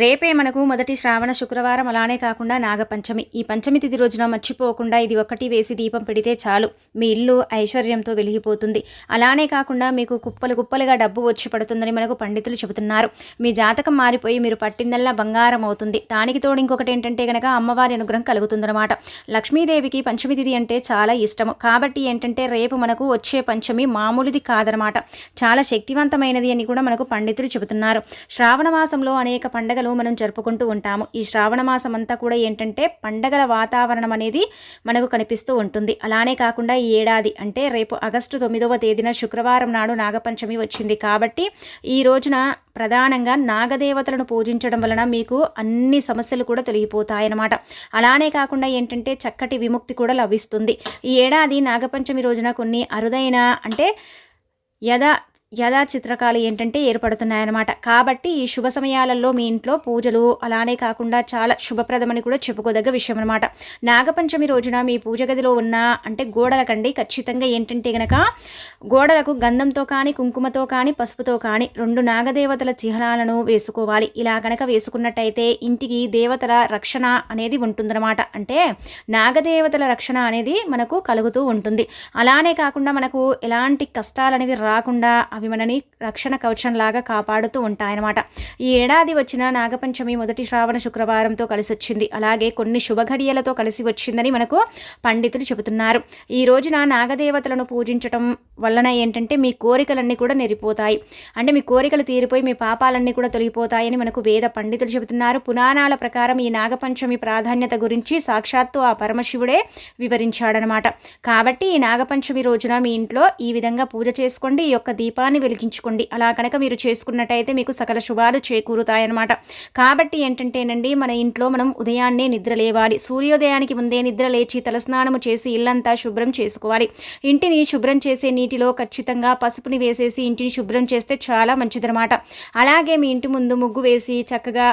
రేపే మనకు మొదటి శ్రావణ శుక్రవారం అలానే కాకుండా నాగపంచమి. ఈ పంచమి తిథి రోజున మర్చిపోకుండా ఇది ఒక్కటి వేసి దీపం పెడితే చాలు. మీ ఇల్లు ఐశ్వర్యంతో వెలిగిపోతుంది. అలానే కాకుండా మీకు కుప్పలు కుప్పలుగా డబ్బు వచ్చి పడుతుందని మనకు పండితులు చెబుతున్నారు. మీ జాతకం మారిపోయి మీరు పట్టిందల్లా బంగారం అవుతుంది. దానికి తోడు ఇంకొకటి ఏంటంటే గనక అమ్మవారి అనుగ్రహం కలుగుతుందన్నమాట. లక్ష్మీదేవికి పంచమి తిథి అంటే చాలా ఇష్టము. కాబట్టి ఏంటంటే రేపు మనకు వచ్చే పంచమి మామూలుది కాదనమాట చాలా శక్తివంతమైనది అని కూడా మనకు పండితులు చెబుతున్నారు. శ్రావణ మాసంలో అనేక పండగలు మనం జరుపుకుంటూ ఉంటాము. ఈ శ్రావణ మాసం అంతా కూడా ఏంటంటే పండగల వాతావరణం అనేది మనకు కనిపిస్తూ ఉంటుంది. అలానే కాకుండా ఈ ఏడాది అంటే రేపు ఆగస్టు తొమ్మిదవ తేదీన శుక్రవారం నాడు నాగపంచమి వచ్చింది కాబట్టి ఈ రోజున ప్రధానంగా నాగదేవతలను పూజించడం వలన మీకు అన్ని సమస్యలు కూడా తొలగిపోతాయన్నమాట. అలానే కాకుండా ఏంటంటే చక్కటి విముక్తి కూడా లభిస్తుంది. ఈ ఏడాది నాగపంచమి రోజున కొన్ని అరుదైన అంటే యథా యథా చిత్రకాలు ఏంటంటే ఏర్పడుతున్నాయన్నమాట. కాబట్టి ఈ శుభ సమయాలలో మీ ఇంట్లో పూజలు అలానే కాకుండా చాలా శుభప్రదమని కూడా చెప్పుకోదగ్గ విషయం అనమాట నాగపంచమి రోజున మీ పూజ గదిలో ఉన్న అంటే గోడలకండి ఖచ్చితంగా ఏంటంటే గనక గోడలకు గంధంతో కానీ కుంకుమతో కానీ పసుపుతో కానీ రెండు నాగదేవతల చిహ్నాలను వేసుకోవాలి. ఇలా కనుక వేసుకున్నట్టయితే ఇంటికి దేవతల రక్షణ అనేది ఉంటుందన్నమాట. అంటే నాగదేవతల రక్షణ అనేది మనకు కలుగుతూ ఉంటుంది. అలానే కాకుండా మనకు ఎలాంటి కష్టాలు అనేవి రాకుండా అవి మనని రక్షణ కవచంలాగా కాపాడుతూ ఉంటాయన్నమాట. ఈ ఏడాది వచ్చిన నాగపంచమి మొదటి శ్రావణ శుక్రవారంతో కలిసి వచ్చింది అలాగే కొన్ని శుభఘడియలతో కలిసి వచ్చిందని మనకు పండితులు చెబుతున్నారు. ఈ రోజున నాగదేవతలను పూజించటం వలన ఏంటంటే మీ కోరికలన్నీ కూడా నెరిపోతాయి అంటే మీ కోరికలు తీరిపోయి మీ పాపాలన్నీ కూడా తొలగిపోతాయని మనకు వేద పండితులు చెబుతున్నారు. పురాణాల ప్రకారం ఈ నాగపంచమి ప్రాధాన్యత గురించి సాక్షాత్తు ఆ పరమశివుడే వివరించాడనమాట. కాబట్టి ఈ నాగపంచమి రోజున మీ ఇంట్లో ఈ విధంగా పూజ చేసుకోండి ఈ యొక్క దీపాన్ని వెలిగించుకోండి. అలా కనుక మీరు చేసుకున్నట్టయితే మీకు సకల శుభాలు చేకూరుతాయన్నమాట. కాబట్టి ఏంటంటేనండి మన ఇంట్లో మనం ఉదయాన్నే నిద్ర లేవాలి. సూర్యోదయానికి ముందే నిద్ర లేచి తలస్నానము చేసి ఇల్లంతా శుభ్రం చేసుకోవాలి. ఇంటిని శుభ్రం చేసే నీటి నీటిలో ఖచ్చితంగా పసుపుని వేసేసి ఇంటిని శుభ్రం చేస్తే చాలా మంచిదనమాట అలాగే మీ ఇంటి ముందు ముగ్గు వేసి చక్కగా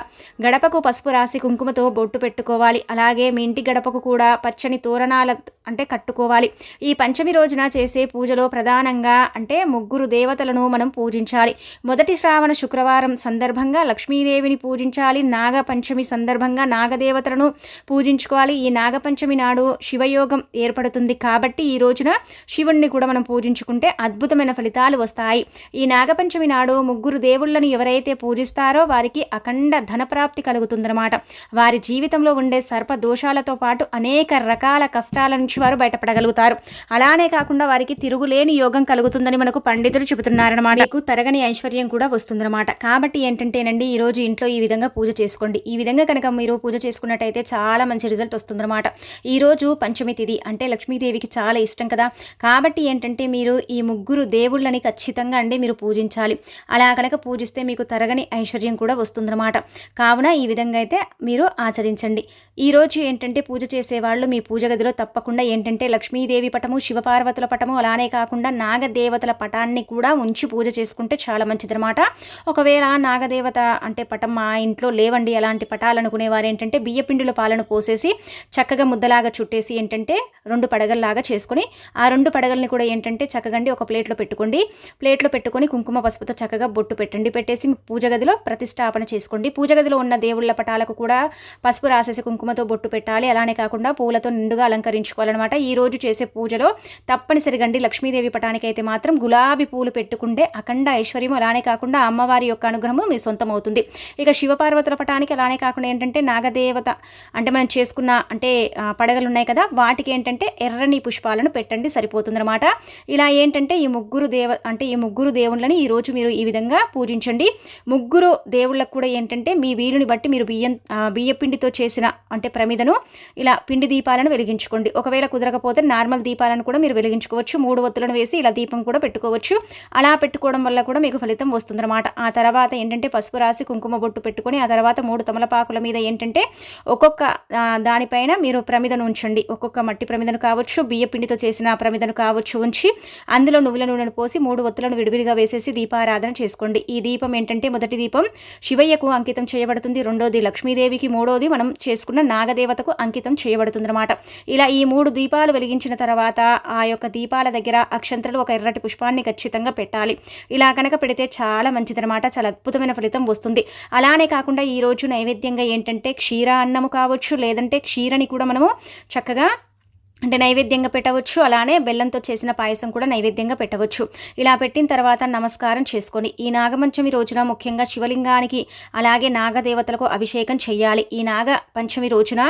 గడపకు పసుపు రాసి కుంకుమతో బొట్టు పెట్టుకోవాలి. అలాగే మీ ఇంటి గడపకు కూడా పచ్చని తోరణాల అంటే కట్టుకోవాలి. ఈ పంచమి రోజున చేసే పూజలో ప్రధానంగా అంటే ముగ్గురు దేవతలను మనం పూజించాలి. మొదటి శ్రావణ శుక్రవారం సందర్భంగా లక్ష్మీదేవిని పూజించాలి. నాగపంచమి సందర్భంగా నాగదేవతలను పూజించుకోవాలి. ఈ నాగపంచమి నాడు శివయోగం ఏర్పడుతుంది. కాబట్టి ఈ రోజున శివుణ్ణి కూడా మనం పూజించుకుంటే అద్భుతమైన ఫలితాలు వస్తాయి. ఈ నాగపంచమి నాడు ముగ్గురు దేవుళ్ళను ఎవరైతే పూజిస్తారో వారికి అఖండ ధనప్రాప్తి కలుగుతుందన్నమాట. వారి జీవితంలో ఉండే సర్ప దోషాలతో పాటు అనేక రకాల కష్టాల నుంచి వారు బయటపడగలుగుతారు. అలానే కాకుండా వారికి తిరుగులేని యోగం కలుగుతుందని మనకు పండితులు చెబుతున్నారన్నమాట. మీకు తరగని ఐశ్వర్యం కూడా వస్తుందన్నమాట. కాబట్టి ఏంటంటేనండి ఈ రోజు ఇంట్లో ఈ విధంగా పూజ చేసుకోండి. ఈ విధంగా కనుక మీరు పూజ చేసుకున్నట్టయితే చాలా మంచి రిజల్ట్ వస్తుందన్నమాట. ఈరోజు పంచమి తిథి అంటే లక్ష్మీదేవికి చాలా ఇష్టం కదా. కాబట్టి ఏంటంటే మీరు ఈ ముగ్గురు దేవుళ్ళని ఖచ్చితంగా అండి మీరు పూజించాలి. అలా కనుక పూజిస్తే మీకు తరగని ఐశ్వర్యం కూడా వస్తుందన్నమాట. కావున ఈ విధంగా అయితే మీరు ఆచరించండి. ఈ రోజు ఏంటంటే పూజ చేసేవాళ్ళు మీ పూజ గదిలో తప్పకుండా ఏంటంటే లక్ష్మీదేవి పటము శివపార్వతుల పటము అలానే కాకుండా నాగదేవతల పటాన్ని కూడా ఉంచి పూజ చేసుకుంటే చాలా మంచిదన్నమాట. ఒకవేళ నాగదేవత అంటే పటం మా ఇంట్లో లేవండి అలాంటి పటాలు అనుకునేవారు ఏంటంటే బియ్యపిండిలో పాలను పోసేసి చక్కగా ముద్దలాగా చుట్టేసి ఏంటంటే రెండు పడగల్లాగా చేసుకుని ఆ రెండు పడగల్ని కూడా ఏంటంటే చక్కగండి ఒక ప్లేట్లో పెట్టుకోండి. ప్లేట్లో పెట్టుకొని కుంకుమ పసుపుతో చక్కగా బొట్టు పెట్టండి. పెట్టేసి పూజ గదిలో ప్రతిష్టాపన చేసుకోండి. పూజ గదిలో ఉన్న దేవుళ్ళ పటాలకు కూడా పసుపు రాసేసి కుంకుమతో బొట్టు పెట్టాలి. అలానే కాకుండా పూలతో నిండుగా అలంకరించుకోవాలన్నమాట. ఈ రోజు చేసే పూజలో తప్పనిసరిగా అండి లక్ష్మీదేవి పటానికి అయితే మాత్రం గులాబీ పూలు పెట్టుకుంటే అఖండ ఐశ్వర్యం. అలానే కాకుండా అమ్మవారి యొక్క అనుగ్రహము మీ సొంతం అవుతుంది ఇక శివపార్వతుల పటానికి అలానే కాకుండా ఏంటంటే నాగదేవత అంటే మనం చేసుకున్న అంటే పడగలు ఉన్నాయి కదా వాటికి ఏంటంటే ఎర్రని పుష్పాలను పెట్టండి సరిపోతుందన్నమాట. ఇలా ఏంటంటే ఈ ముగ్గురు దేవ అంటే ఈ ముగ్గురు దేవుళ్ళని ఈరోజు మీరు ఈ విధంగా పూజించండి. ముగ్గురు దేవుళ్ళకు కూడా ఏంటంటే మీ వీలుని బట్టి మీరు బియ్యం బియ్యపిండితో బియ్య పిండితో చేసిన అంటే ప్రమిదను ఇలా పిండి దీపాలను వెలిగించుకోండి. ఒకవేళ కుదరకపోతే నార్మల్ దీపాలను కూడా మీరు వెలిగించుకోవచ్చు. మూడు ఒత్తులను వేసి ఇలా దీపం కూడా పెట్టుకోవచ్చు. అలా పెట్టుకోవడం వల్ల కూడా మీకు ఫలితం వస్తుందన్నమాట. ఆ తర్వాత ఏంటంటే పసుపు రాసి కుంకుమ బొట్టు పెట్టుకొని ఆ తర్వాత మూడు తమలపాకుల మీద ఏంటంటే ఒక్కొక్క దానిపైన మీరు ప్రమిదను ఉంచండి. ఒక్కొక్క మట్టి ప్రమిదను కావచ్చు బియ్య పిండితో చేసిన ప్రమిదను కావచ్చు ఉంచి అందులో నువ్వుల నూనెను పోసి మూడు ఒత్తులను విడివిడిగా వేసేసి దీపారాధన చేసుకోండి. ఈ దీపం ఏంటంటే మొదటి దీపం శివయ్యకు అంకితం చేయబడుతుంది. రెండోది లక్ష్మీదేవికి. మూడోది మనం చేసుకున్న నాగదేవతకు అంకితం చేయబడుతుందన్నమాట. ఇలా ఈ మూడు దీపాలు వెలిగించిన తర్వాత ఆ యొక్క దీపాల దగ్గర అక్షంతలు ఒక ఎర్రటి పుష్పాన్ని ఖచ్చితంగా పెట్టాలి. ఇలా కనుక పెడితే చాలా మంచిదనమాట చాలా అద్భుతమైన ఫలితం వస్తుంది. అలానే కాకుండా ఈరోజు నైవేద్యంగా ఏంటంటే క్షీర అన్నము కావచ్చు లేదంటే క్షీరని కూడా మనము చక్కగా అంటే నైవేద్యంగా పెట్టవచ్చు. అలానే బెల్లంతో చేసిన పాయసం కూడా నైవేద్యంగా పెట్టవచ్చు. ఇలా పెట్టిన తర్వాత నమస్కారం చేసుకొని ఈ నాగపంచమి రోజున ముఖ్యంగా శివలింగానికి అలాగే నాగదేవతలకు అభిషేకం చేయాలి. ఈ నాగ పంచమి రోజున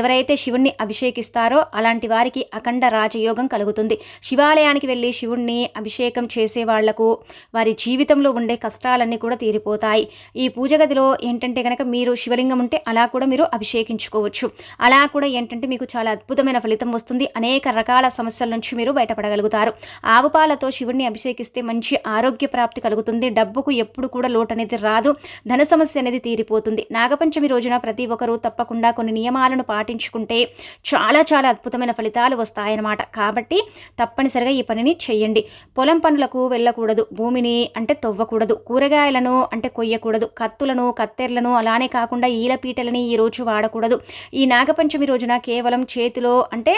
ఎవరైతే శివుణ్ణి అభిషేకిస్తారో అలాంటి వారికి అఖండ రాజయోగం కలుగుతుంది. శివాలయానికి వెళ్ళి శివుణ్ణి అభిషేకం చేసే వాళ్ళకు వారి జీవితంలో ఉండే కష్టాలన్నీ కూడా తీరిపోతాయి. ఈ పూజ గదిలో ఏంటంటే కనుక మీరు శివలింగం ఉంటే అలా కూడా మీరు అభిషేకించుకోవచ్చు. అలా కూడా ఏంటంటే మీకు చాలా అద్భుతమైన ఫలితం వస్తుంది. వస్తుంది అనేక రకాల సమస్యల నుంచి మీరు బయటపడగలుగుతారు. ఆవు పాలతో శివుడిని అభిషేకిస్తే మంచి ఆరోగ్య ప్రాప్తి కలుగుతుంది. డబ్బుకు ఎప్పుడు కూడా లోటు అనేది రాదు. ధన సమస్య అనేది తీరిపోతుంది. నాగపంచమి రోజున ప్రతి ఒక్కరూ తప్పకుండా కొన్ని నియమాలను పాటించుకుంటే చాలా చాలా అద్భుతమైన ఫలితాలు వస్తాయన్నమాట. కాబట్టి తప్పనిసరిగా ఈ పనిని చేయండి. పొలం పనులకు వెళ్ళకూడదు. భూమిని అంటే తవ్వకూడదు. కూరగాయలను అంటే కొయ్యకూడదు. కత్తులను కత్తెర్లను అలానే కాకుండా ఈలపీటలని ఈ రోజు వాడకూడదు. ఈ నాగపంచమి రోజున కేవలం చేతిలో అంటే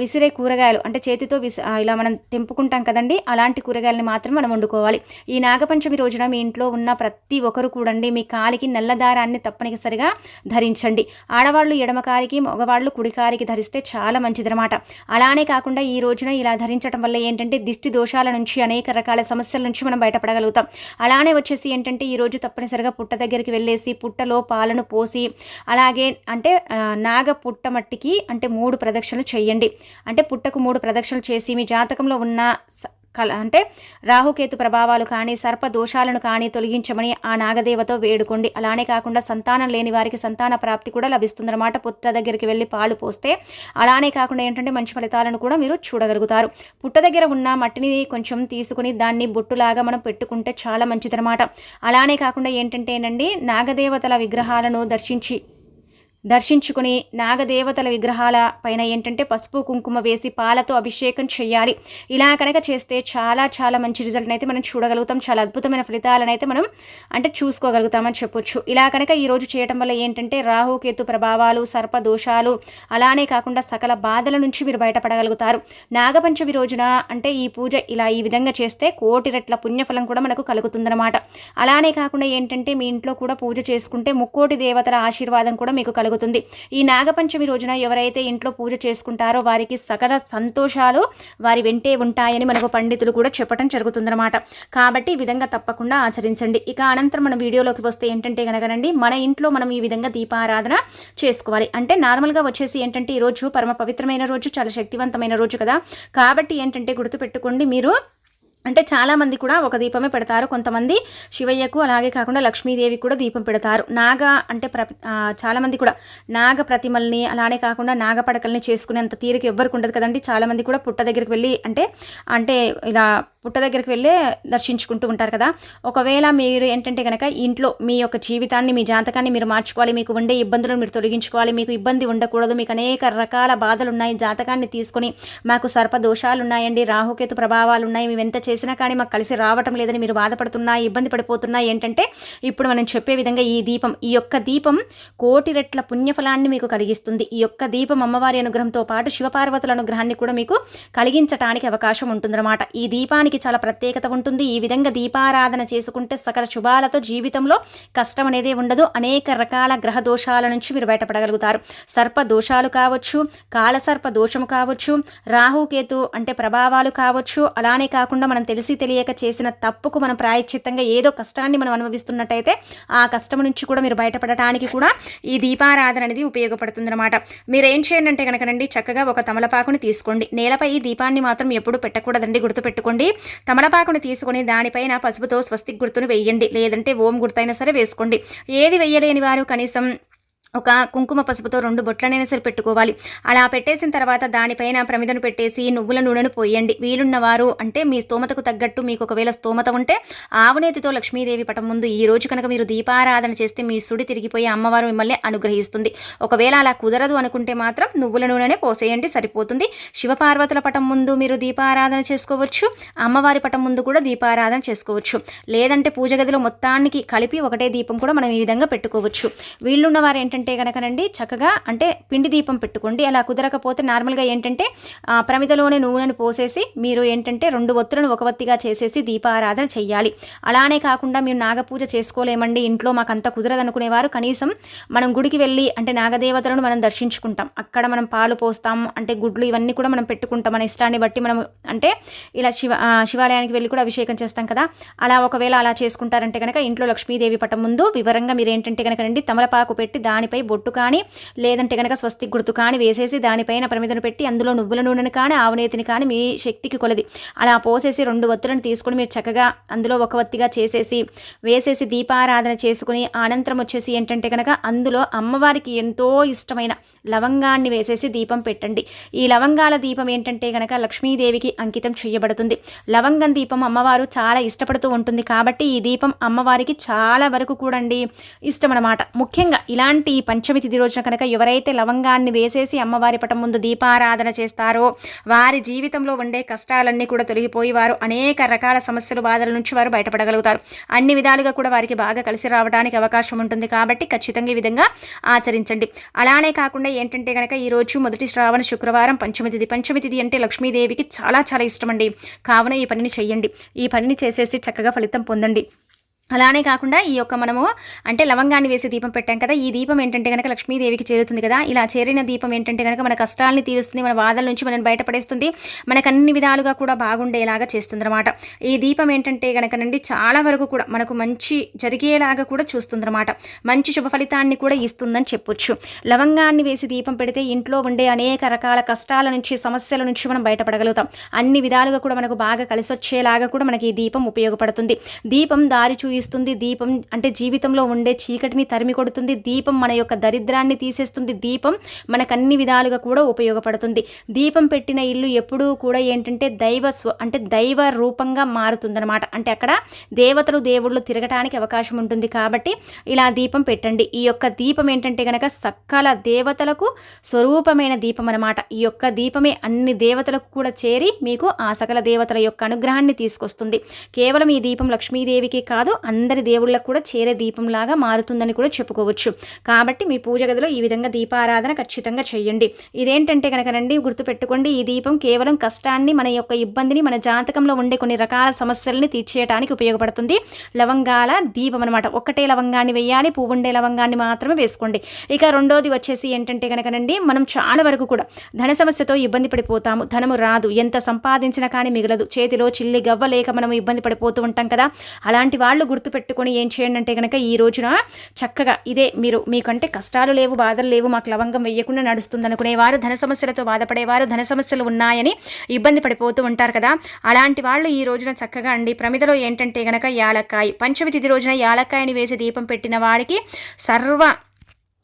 విసిరే కూరగాయలు అంటే చేతితో విసి ఇలా మనం తెంపుకుంటాం కదండి అలాంటి కూరగాయలని మాత్రం మనం వండుకోవాలి. ఈ నాగపంచమి రోజున మీ ఇంట్లో ఉన్న ప్రతి ఒక్కరు కూడండి మీ కాలికి నల్లదారాన్ని తప్పనిసరిగా ధరించండి. ఆడవాళ్ళు ఎడమకారికి మగవాళ్ళు కుడికారికి ధరిస్తే చాలా మంచిదనమాట అలానే కాకుండా ఈ రోజున ఇలా ధరించడం వల్ల ఏంటంటే దిష్టి దోషాల నుంచి అనేక రకాల సమస్యల నుంచి మనం బయటపడగలుగుతాం. అలానే వచ్చేసి ఏంటంటే ఈరోజు తప్పనిసరిగా పుట్ట దగ్గరికి వెళ్ళేసి పుట్టలో పాలను పోసి అలాగే అంటే నాగ పుట్ట మట్టికి అంటే మూడు ప్రదక్షిణలు చేయండి. అంటే పుట్టకు మూడు ప్రదక్షిణలు చేసి మీ జాతకంలో ఉన్న కల అంటే రాహుకేతు ప్రభావాలు కానీ సర్ప దోషాలను కానీ తొలగించమని ఆ నాగదేవతో వేడుకోండి. అలానే కాకుండా సంతానం లేని వారికి సంతాన ప్రాప్తి కూడా లభిస్తుందన్నమాట. పుట్ట దగ్గరికి వెళ్ళి పాలు పోస్తే అలానే కాకుండా ఏంటంటే మంచి ఫలితాలను కూడా మీరు చూడగలుగుతారు. పుట్ట దగ్గర ఉన్న మట్టిని కొంచెం తీసుకుని దాన్ని బొట్టులాగా మనం పెట్టుకుంటే చాలా మంచిదన్నమాట. అలానే కాకుండా ఏంటంటేనండి నాగదేవతల విగ్రహాలను దర్శించి దర్శించుకుని నాగదేవతల విగ్రహాల పైన ఏంటంటే పసుపు కుంకుమ వేసి పాలతో అభిషేకం చేయాలి ఇలా కనుక చేస్తే చాలా చాలా మంచి రిజల్ట్ని అయితే మనం చూడగలుగుతాం. చాలా అద్భుతమైన ఫలితాలను అయితే మనం అంటే చూసుకోగలుగుతామని చెప్పొచ్చు. ఇలా కనుక ఈరోజు చేయటం వల్ల ఏంటంటే రాహుకేతు ప్రభావాలు సర్ప దోషాలు అలానే కాకుండా సకల బాధల నుంచి మీరు బయటపడగలుగుతారు. నాగపంచమి రోజున అంటే ఈ పూజ ఇలా ఈ విధంగా చేస్తే కోటి రెట్ల పుణ్యఫలం కూడా మనకు కలుగుతుందన్నమాట. అలానే కాకుండా ఏంటంటే మీ ఇంట్లో కూడా పూజ చేసుకుంటే ముక్కోటి దేవతల ఆశీర్వాదం కూడా మీకు కలుగు జరుగుతుంది ఈ నాగపంచమి రోజున ఎవరైతే ఇంట్లో పూజ చేసుకుంటారో వారికి సకల సంతోషాలు వారి వెంటే ఉంటాయని మనకు పండితులు కూడా చెప్పడం జరుగుతుందన్నమాట. కాబట్టి ఈ విధంగా తప్పకుండా ఆచరించండి. ఇక అనంతరం మన వీడియోలోకి వస్తే ఏంటంటే కనుకనండి మన ఇంట్లో మనం ఈ విధంగా దీపారాధన చేసుకోవాలి. అంటే నార్మల్గా వచ్చేసి ఏంటంటే ఈరోజు పరమ పవిత్రమైన రోజు చాలా శక్తివంతమైన రోజు కదా. కాబట్టి ఏంటంటే గుర్తుపెట్టుకోండి మీరు అంటే చాలామంది కూడా ఒక దీపమే పెడతారు. కొంతమంది శివయ్యకు అలాగే కాకుండా లక్ష్మీదేవి కూడా దీపం పెడతారు. నాగ అంటే ప్ర చాలామంది కూడా నాగ ప్రతిమల్ని అలానే కాకుండా నాగ పడకల్ని చేసుకునేంత తీరిక ఎవ్వరికి ఉండదు కదండి. చాలామంది కూడా పుట్ట దగ్గరికి వెళ్ళి అంటే అంటే ఇలా పుట్ట దగ్గరికి వెళ్ళి దర్శించుకుంటూ ఉంటారు కదా. ఒకవేళ మీరు ఏంటంటే కనుక ఇంట్లో మీ యొక్క జీవితాన్ని మీ జాతకాన్ని మీరు మార్చుకోవాలి. మీకు ఉండే ఇబ్బందులను మీరు తొలగించుకోవాలి. మీకు ఇబ్బంది ఉండకూడదు. మీకు అనేక రకాల బాధలు ఉన్నాయి జాతకాన్ని తీసుకొని మాకు సర్ప దోషాలు ఉన్నాయండి రాహుకేతు ప్రభావాలు ఉన్నాయి మేము ఎంత చేసి చేసినా కానీ మాకు కలిసి రావటం లేదని మీరు బాధపడుతున్నా ఇబ్బంది పడిపోతున్నా ఏంటంటే ఇప్పుడు మనం చెప్పే విధంగా ఈ దీపం ఈ యొక్క దీపం కోటి రెట్ల పుణ్యఫలాన్ని మీకు కలిగిస్తుంది. ఈ యొక్క దీపం అమ్మవారి అనుగ్రహంతో పాటు శివపార్వతుల అనుగ్రహాన్ని కూడా మీకు కలిగించటానికి అవకాశం ఉంటుందన్నమాట. ఈ దీపానికి చాలా ప్రత్యేకత ఉంటుంది. ఈ విధంగా దీపారాధన చేసుకుంటే సకల శుభాలతో జీవితంలో కష్టం అనేది ఉండదు. అనేక రకాల గ్రహ దోషాల నుంచి మీరు బయటపడగలుగుతారు. సర్ప దోషాలు కావచ్చు కాలసర్ప దోషము కావచ్చు రాహుకేతు అంటే ప్రభావాలు కావచ్చు. అలానే కాకుండా మన మనం తెలిసి తెలియక చేసిన తప్పుకు మనం ప్రాయశ్చిత్తంగా ఏదో కష్టాన్ని మనం అనుభవిస్తున్నట్టయితే ఆ కష్టం నుంచి కూడా మీరు బయటపడటానికి కూడా ఈ దీపారాధన అనేది ఉపయోగపడుతుందన్నమాట. మీరు ఏం చేయండి అంటే కనుకనండి చక్కగా ఒక తమలపాకుని తీసుకోండి. నేలపై ఈ దీపాన్ని మాత్రం ఎప్పుడు పెట్టకూడదండి గుర్తుపెట్టుకోండి. తమలపాకుని తీసుకొని దానిపైన పసుపుతో స్వస్తిక్ గుర్తును వేయండి. లేదంటే ఓం గుర్తైనా సరే వేసుకోండి. ఏది వేయలేని వారు కనీసం ఒక కుంకుమ పసుపుతో రెండు బొట్లనైనా సరే పెట్టుకోవాలి. అలా పెట్టేసిన తర్వాత దానిపైన ప్రమిదను పెట్టేసి నువ్వుల నూనెను పోయండి. వీలున్నవారు అంటే మీ స్తోమతకు తగ్గట్టు మీకు ఒకవేళ స్తోమత ఉంటే ఆవునేతితో లక్ష్మీదేవి పటం ముందు ఈ రోజు కనుక మీరు దీపారాధన చేస్తే మీ సుడి తిరిగిపోయి అమ్మవారు మిమ్మల్ని అనుగ్రహిస్తుంది. ఒకవేళ అలా కుదరదు అనుకుంటే మాత్రం నువ్వుల నూనెనే పోసేయండి సరిపోతుంది. శివపార్వతుల పటం ముందు మీరు దీపారాధన చేసుకోవచ్చు. అమ్మవారి పటం ముందు కూడా దీపారాధన చేసుకోవచ్చు. లేదంటే పూజ గదిలో మొత్తానికి కలిపి ఒకటే దీపం కూడా మనం ఈ విధంగా పెట్టుకోవచ్చు. వీళ్ళున్నవారు ఏంటంటే ఏంటంటే కనుకనండి చక్కగా అంటే పిండి దీపం పెట్టుకోండి. అలా కుదరకపోతే నార్మల్గా ఏంటంటే ప్రమిదలోనే నూనెను పోసేసి మీరు ఏంటంటే రెండు ఒత్తులను ఒక వత్తిగా చేసేసి దీపారాధన చెయ్యాలి. అలానే కాకుండా మీరు నాగపూజ చేసుకోలేమండి ఇంట్లో మాకు అంత కుదరదనుకునేవారు. కనీసం మనం గుడికి వెళ్ళి అంటే నాగదేవతలను మనం దర్శించుకుంటాం. అక్కడ మనం పాలు పోస్తాం అంటే గుడ్లు ఇవన్నీ కూడా మనం పెట్టుకుంటాం. మన ఇష్టాన్ని బట్టి మనం అంటే ఇలా శివ శివాలయానికి వెళ్ళి కూడా అభిషేకం చేస్తాం కదా. అలా ఒకవేళ అలా చేసుకుంటారంటే కనుక ఇంట్లో లక్ష్మీదేవి పటం ముందు వివరంగా మీరు ఏంటంటే కనుక రండి తమలపాకు పెట్టి దాని దానిపై బొట్టు కానీ లేదంటే కనుక స్వస్తి గుర్తు కానీ వేసేసి దానిపైన ప్రమిదను పెట్టి అందులో నువ్వుల నూనెను కానీ ఆవునేతిని కానీ మీ శక్తికి కొలది. అలా పోసేసి రెండు వత్తులను తీసుకుని మీరు చక్కగా అందులో ఒక ఒత్తిగా చేసేసి వేసేసి దీపారాధన చేసుకుని అనంతరం వచ్చేసి ఏంటంటే కనుక అందులో అమ్మవారికి ఎంతో ఇష్టమైన లవంగాన్ని వేసేసి దీపం పెట్టండి. ఈ లవంగాల దీపం ఏంటంటే కనుక లక్ష్మీదేవికి అంకితం చేయబడుతుంది. లవంగం దీపం అమ్మవారు చాలా ఇష్టపడుతూ ఉంటుంది కాబట్టి ఈ దీపం అమ్మవారికి చాలా వరకు కూడండి ఇష్టం అనమాట ముఖ్యంగా ఇలాంటి ఈ పంచమి తిథి రోజున కనుక ఎవరైతే లవంగాన్ని వేసేసి అమ్మవారి పటం ముందు దీపారాధన చేస్తారో వారి జీవితంలో ఉండే కష్టాలన్నీ కూడా తొలగిపోయి వారు అనేక రకాల సమస్యలు బాధల నుంచి వారు బయటపడగలుగుతారు. అన్ని విధాలుగా కూడా వారికి బాగా కలిసి రావడానికి అవకాశం ఉంటుంది కాబట్టి ఖచ్చితంగా ఈ విధంగా ఆచరించండి. అలానే కాకుండా ఏంటంటే కనుక ఈరోజు మొదటి శ్రావణ శుక్రవారం పంచమి తిథి పంచమి తిథి అంటే లక్ష్మీదేవికి చాలా చాలా ఇష్టం అండి కావున ఈ పనిని చేయండి ఈ పనిని చేసేసి చక్కగా ఫలితం పొందండి. అలానే కాకుండా ఈ యొక్క మనము అంటే లవంగాన్ని వేసి దీపం పెట్టాం కదా ఈ దీపం ఏంటంటే కనుక లక్ష్మీదేవికి చేరుతుంది కదా ఇలా చేరిన దీపం ఏంటంటే కనుక మన కష్టాలని తీరుస్తుంది మన బాధల నుంచి మనం బయటపడేస్తుంది మనకు అన్ని విధాలుగా కూడా బాగుండేలాగా చేస్తుంది అనమాట ఈ దీపం ఏంటంటే కనుకనండి చాలా వరకు కూడా మనకు మంచి జరిగేలాగా కూడా చూస్తుందన్నమాట. మంచి శుభ ఫలితాన్ని కూడా ఇస్తుందని చెప్పొచ్చు. లవంగాన్ని వేసి దీపం పెడితే ఇంట్లో ఉండే అనేక రకాల కష్టాల నుంచి సమస్యల నుంచి మనం బయటపడగలుగుతాం. అన్ని విధాలుగా కూడా మనకు బాగా కలిసి వచ్చేలాగా కూడా మనకి ఈ దీపం ఉపయోగపడుతుంది. దీపం దారి చూ ఇస్తుంది దీపం అంటే జీవితంలో ఉండే చీకటిని తరిమి కొడుతుంది దీపం మన యొక్క దరిద్రాన్ని తీసేస్తుంది దీపం మనకు అన్ని విధాలుగా కూడా ఉపయోగపడుతుంది. దీపం పెట్టిన ఇల్లు ఎప్పుడూ కూడా ఏంటంటే దైవ స్వ అంటే దైవ రూపంగా మారుతుందనమాట అంటే అక్కడ దేవతలు దేవుళ్ళు తిరగటానికి అవకాశం ఉంటుంది కాబట్టి ఇలా దీపం పెట్టండి. ఈ యొక్క దీపం ఏంటంటే కనుక సకల దేవతలకు స్వరూపమైన దీపం అనమాట ఈ యొక్క దీపమే అన్ని దేవతలకు కూడా చేరి మీకు ఆ సకల దేవతల యొక్క అనుగ్రహాన్ని తీసుకొస్తుంది. కేవలం ఈ దీపం లక్ష్మీదేవికి కాదు అందరి దేవుళ్ళకు కూడా చేరే దీపంలాగా మారుతుందని కూడా చెప్పుకోవచ్చు. కాబట్టి మీ పూజ గదిలో ఈ విధంగా దీపారాధన ఖచ్చితంగా చేయండి. ఇదేంటంటే కనుకనండి గుర్తుపెట్టుకోండి ఈ దీపం కేవలం కష్టాన్ని మన యొక్క ఇబ్బందిని మన జాతకంలో ఉండే కొన్ని రకాల సమస్యల్ని తీర్చేయడానికి ఉపయోగపడుతుంది. లవంగాల దీపం అనమాట ఒక్కటే లవంగాన్ని వేయాలి పువ్వుండే లవంగాన్ని మాత్రమే వేసుకోండి. ఇక రెండోది వచ్చేసి ఏంటంటే కనుకనండి మనం చాలా వరకు కూడా ధన సమస్యతో ఇబ్బంది పడిపోతాము. ధనము రాదు. ఎంత సంపాదించినా కానీ మిగలదు. చేతిలో చిల్లి గవ్వ లేక మనం ఇబ్బంది పడిపోతూ ఉంటాం కదా. అలాంటి వాళ్ళు గుర్తుపెట్టుకొని ఏం చేయండి అంటే కనుక ఈ రోజున చక్కగా ఇదే మీరు మీకంటే కష్టాలు లేవు బాధలు లేవు మాకు లవంగం వేయకుండా నడుస్తుంది అనుకునేవారు ధన సమస్యలతో బాధపడేవారు ధన సమస్యలు ఉన్నాయని ఇబ్బంది పడిపోతూ ఉంటారు కదా. అలాంటి వాళ్ళు ఈ రోజున చక్కగా అండి. ప్రమిదలో ఏంటంటే గనక యాలక్కాయ పంచమి తిథి రోజున యాలక్కాయని వేసి దీపం పెట్టిన వాడికి సర్వ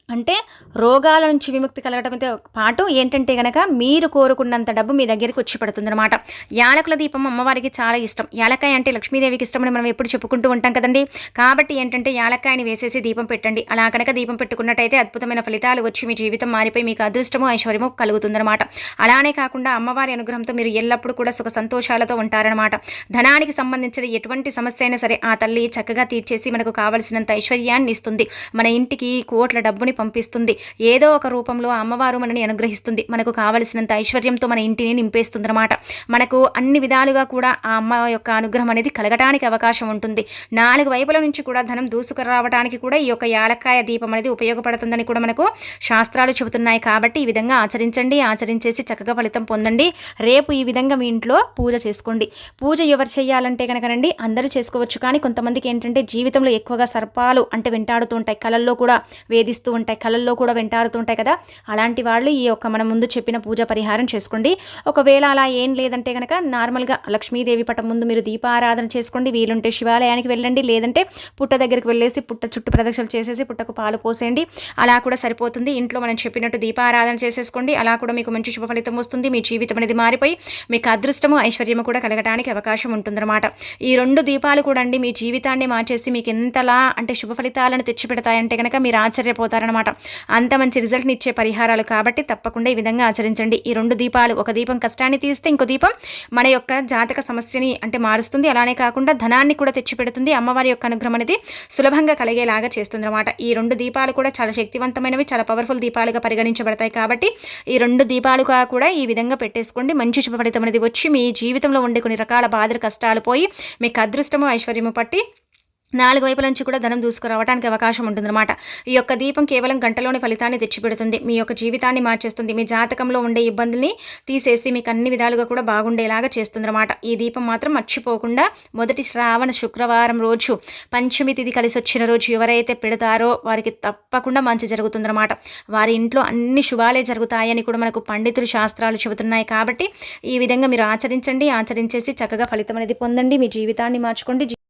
అంటే రోగాల నుంచి విముక్తి కలగడంతో పాటు ఏంటంటే కనుక మీరు కోరుకున్నంత డబ్బు మీ దగ్గరికి వచ్చి పడుతుందన్నమాట. యాలకుల దీపం అమ్మవారికి చాలా ఇష్టం. యాలకాయ అంటే లక్ష్మీదేవికి ఇష్టమని మనం ఎప్పుడు చెప్పుకుంటూ ఉంటాం కదండి. కాబట్టి ఏంటంటే యాలకాయని వేసేసి దీపం పెట్టండి. అలా కనుక దీపం పెట్టుకున్నట్టయితే అద్భుతమైన ఫలితాలు వచ్చి మీ జీవితం మారిపోయి మీకు అదృష్టము ఐశ్వర్యము కలుగుతుందన్నమాట. అలానే కాకుండా అమ్మవారి అనుగ్రహంతో మీరు ఎల్లప్పుడూ కూడా సుఖ సంతోషాలతో ఉంటారనమాట ధనానికి సంబంధించిన ఎటువంటి సమస్య అయినా సరే ఆ తల్లి చక్కగా తీర్చేసి మనకు కావలసినంత ఐశ్వర్యాన్ని ఇస్తుంది. మన ఇంటికి కోట్ల డబ్బుని పంపిస్తుంది. ఏదో ఒక రూపంలో అమ్మవారు మనని అనుగ్రహిస్తుంది. మనకు కావలసినంత ఐశ్వర్యంతో మన ఇంటిని నింపేస్తుందన్నమాట. మనకు అన్ని విధాలుగా కూడా ఆ అమ్మ యొక్క అనుగ్రహం అనేది కలగటానికి అవకాశం ఉంటుంది. నాలుగు వైపుల నుంచి కూడా ధనం దూసుకురావడానికి కూడా ఈ యొక్క యాలక్కాయ దీపం అనేది ఉపయోగపడుతుందని కూడా మనకు శాస్త్రాలు చెబుతున్నాయి. కాబట్టి ఈ విధంగా ఆచరించండి ఆచరించేసి చక్కగా ఫలితం పొందండి. రేపు ఈ విధంగా మీ ఇంట్లో పూజ చేసుకోండి. పూజ ఎవరు చేయాలంటే కనుకనండి అందరూ చేసుకోవచ్చు. కానీ కొంతమందికి ఏంటంటే జీవితంలో ఎక్కువగా సర్పాలు అంటే వెంటాడుతూ ఉంటాయి. కళల్లో కూడా వేధిస్తూ ఉంటాయి. ఉంటాయి కళల్లో కూడా వెంటాడుతుంటాయి కదా. అలాంటి వాళ్ళు ఈ యొక్క మనం ముందు చెప్పిన పూజ పరిహారం చేసుకోండి. ఒకవేళ అలా ఏం లేదంటే కనుక నార్మల్గా లక్ష్మీదేవి పటం ముందు మీరు దీపారాధన చేసుకోండి. వీలుంటే శివాలయానికి వెళ్ళండి. లేదంటే పుట్ట దగ్గరికి వెళ్ళేసి పుట్ట చుట్టూ ప్రదక్షిణలు చేసేసి పుట్టకు పాలు పోసేయండి. అలా కూడా సరిపోతుంది. ఇంట్లో మనం చెప్పినట్టు దీపారాధన చేసేసుకోండి. అలా కూడా మీకు మంచి శుభ ఫలితం వస్తుంది. మీ జీవితం అనేది మారిపోయి మీకు అదృష్టము ఐశ్వర్యము కూడా కలగడానికి అవకాశం ఉంటుందన్నమాట. ఈ రెండు దీపాలు కూడా అండి మీ జీవితాన్ని మార్చేసి మీకు ఎంతలా అంటే శుభ ఫలితాలను తెచ్చిపెడతాయంటే కనుక మీరు ఆశ్చర్యపోతారనమాట అంత మంచి రిజల్ట్ని ఇచ్చే పరిహారాలు కాబట్టి తప్పకుండా ఈ విధంగా ఆచరించండి. ఈ రెండు దీపాలు ఒక దీపం కష్టాన్ని తీస్తే ఇంకో దీపం మన యొక్క జాతక సమస్యని అంటే మారుస్తుంది. అలానే కాకుండా ధనాన్ని కూడా తెచ్చిపెడుతుంది. అమ్మవారి యొక్క అనుగ్రహం అనేది సులభంగా కలిగేలాగా చేస్తుంది అనమాట. ఈ రెండు దీపాలు కూడా చాలా శక్తివంతమైనవి చాలా పవర్ఫుల్ దీపాలుగా పరిగణించబడతాయి కాబట్టి ఈ రెండు దీపాలుగా కూడా ఈ విధంగా పెట్టేసుకోండి. మంచి శుభ ఫలితం అనేది వచ్చి మీ జీవితంలో ఉండే కొన్ని రకాల బాధలు కష్టాలు పోయి మీకు అదృష్టము ఐశ్వర్యము పట్టి నాలుగు వైపుల నుంచి కూడా ధనం దూసుకురావడానికి అవకాశం ఉంటుందన్నమాట. ఈ యొక్క దీపం కేవలం గంటలోని ఫలితాన్ని తెచ్చిపెడుతుంది. మీ యొక్క జీవితాన్ని మార్చేస్తుంది. మీ జాతకంలో ఉండే ఇబ్బందుల్ని తీసేసి మీకు అన్ని విధాలుగా కూడా బాగుండేలాగా చేస్తుందన్నమాట. ఈ దీపం మాత్రం మర్చిపోకుండా మొదటి శ్రావణ శుక్రవారం రోజు పంచమి తిథి కలిసి వచ్చిన రోజు ఎవరైతే పెడతారో వారికి తప్పకుండా మంచి జరుగుతుందన్నమాట. వారి ఇంట్లో అన్ని శుభాలే జరుగుతాయని కూడా మనకు పండితులు శాస్త్రాలు చెబుతున్నాయి కాబట్టి ఈ విధంగా మీరు ఆచరించండి. ఆచరించేసి చక్కగా ఫలితం అనేది పొందండి. మీ జీవితాన్ని మార్చుకోండి.